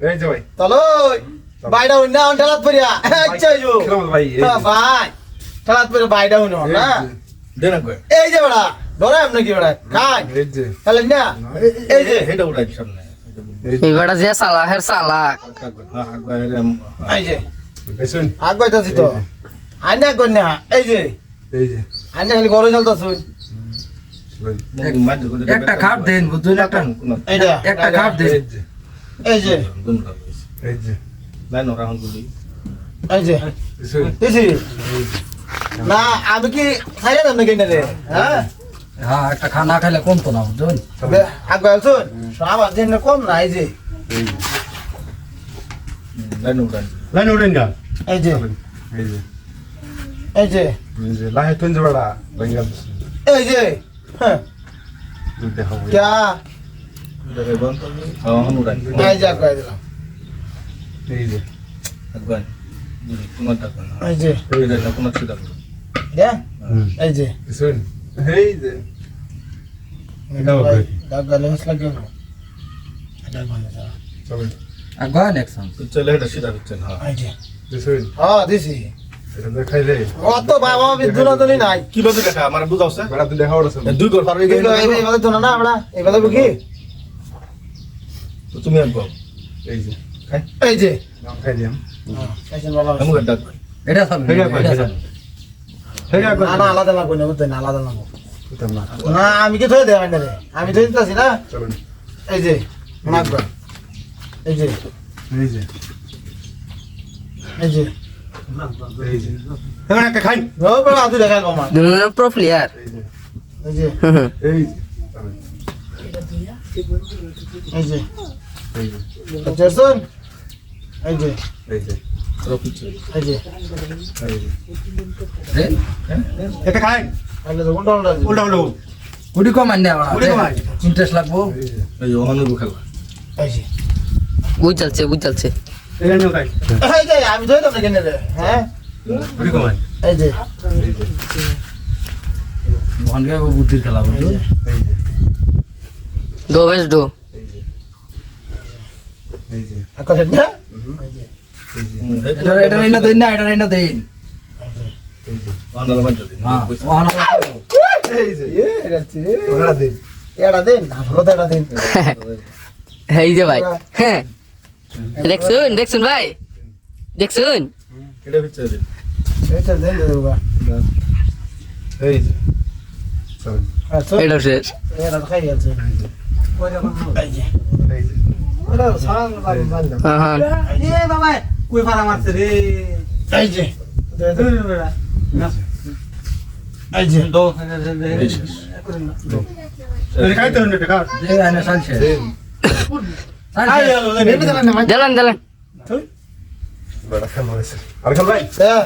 এই যে ভাই চলো বাইডা হইনা অন ঠেলাত পড়িয়া আচ্ছা আইজো ভাই হ্যাঁ, ভাই ঠেলাত পড়ে বাইডা হইনা না দেনা কই এই যে বড়া ধরে এমন কি বড়া খাই এই যে তাহলে না এই যে হেটা উড়াই সামনে এবারে যে সালা হের সালা হ্যাঁ এই যে বেশুন আগ বাইতাছি তো আইনা কই না এই যে এই যে আইনা খালি গরম চলতাছ একটা খাপ দেন বুঝলেন একটা একটা খাপ দেন এই যে। এই যে। এই যে লাইন ওরা হন গুলি। এই যে। দিছি না আমি কি খাইলে না নাকি না রে? হ্যাঁ? হ্যাঁ একটা খানা খাইলে কমতো না বুঝলেন আগ বাইলছুন আমার দিন কম না এই যে। এই যে। লাইন উড়াই লাইন উঠেন না এই যে। এই যে। এই যে। এই যে লাহে তুন জবড়া বেঙ্গল এই যে। হ্যাঁ। দেখাবো ক্যা? দেখে বন্ধ হন উড়াই এই যে আগ বাই দিলাম। এই যে। একবার গুলি তোমার টাকা না। এই যে। এই রে কোন ছিদা দে। হুম। এই যে। বেশুন এই যে। এটাও কই? দাগ গালে মশলা কেন? এটা ভালো যা। চলেন একবার নেক্সট চলে হেটা সিধা হচ্ছে না। এই যে। বেশুন হ্যাঁ দিছি। এটা দেখাইলে। অত বাবা বিদ্যুনাতনি নাই। কি বাজে দেখা? আমার বুঝাওছে বেড়া তুই দেখাও আছে দুই ঘর পার হয়ে গেল এবারে তো না আমরা এবারে কি? তুমি একবার এই যে এই যে। খাই ডাক। এটা না না আলাদা লাগবে না বুঝতে না আলাদা লাগবে। না না আমি কি ধরে দেওয়াই না রে? আমি ধরে দিতেছি না? এই যে নাকবা এই যে। এই যে। এই যে। এই যে। হেগা একটা খাই। ও দেখাই মামা প্রো প্লেয়ার এই যে। এই যে। এই যে। চলুন এই যে এই যে এই যে এটা খাই উল্টা উল্টা উল্টা কুড়ি কমান নেওয়া ইন্টারেস্ট লাগবো এই যে খেলা এই যে বুঝ চলছে বুঝ চলছে এই যে খাই এই যে আমি ধরে দেব কেন রে হ্যাঁ কুড়ি কমাই এই এই যে ভনকে বুদ্ধির খেলা বুঝলেন ডো বেশ ডো এই যে। এই যে আকাশ না এই যে। এটা এটা দেন না এটা হ্যাঁ এটা দেন। এই যে ভাই। হ্যাঁ। দেখছুন দেখছুন ভাই। দেখছুন। এটা শেষ। দিলেন দিলেন আর ভাই। হ্যাঁ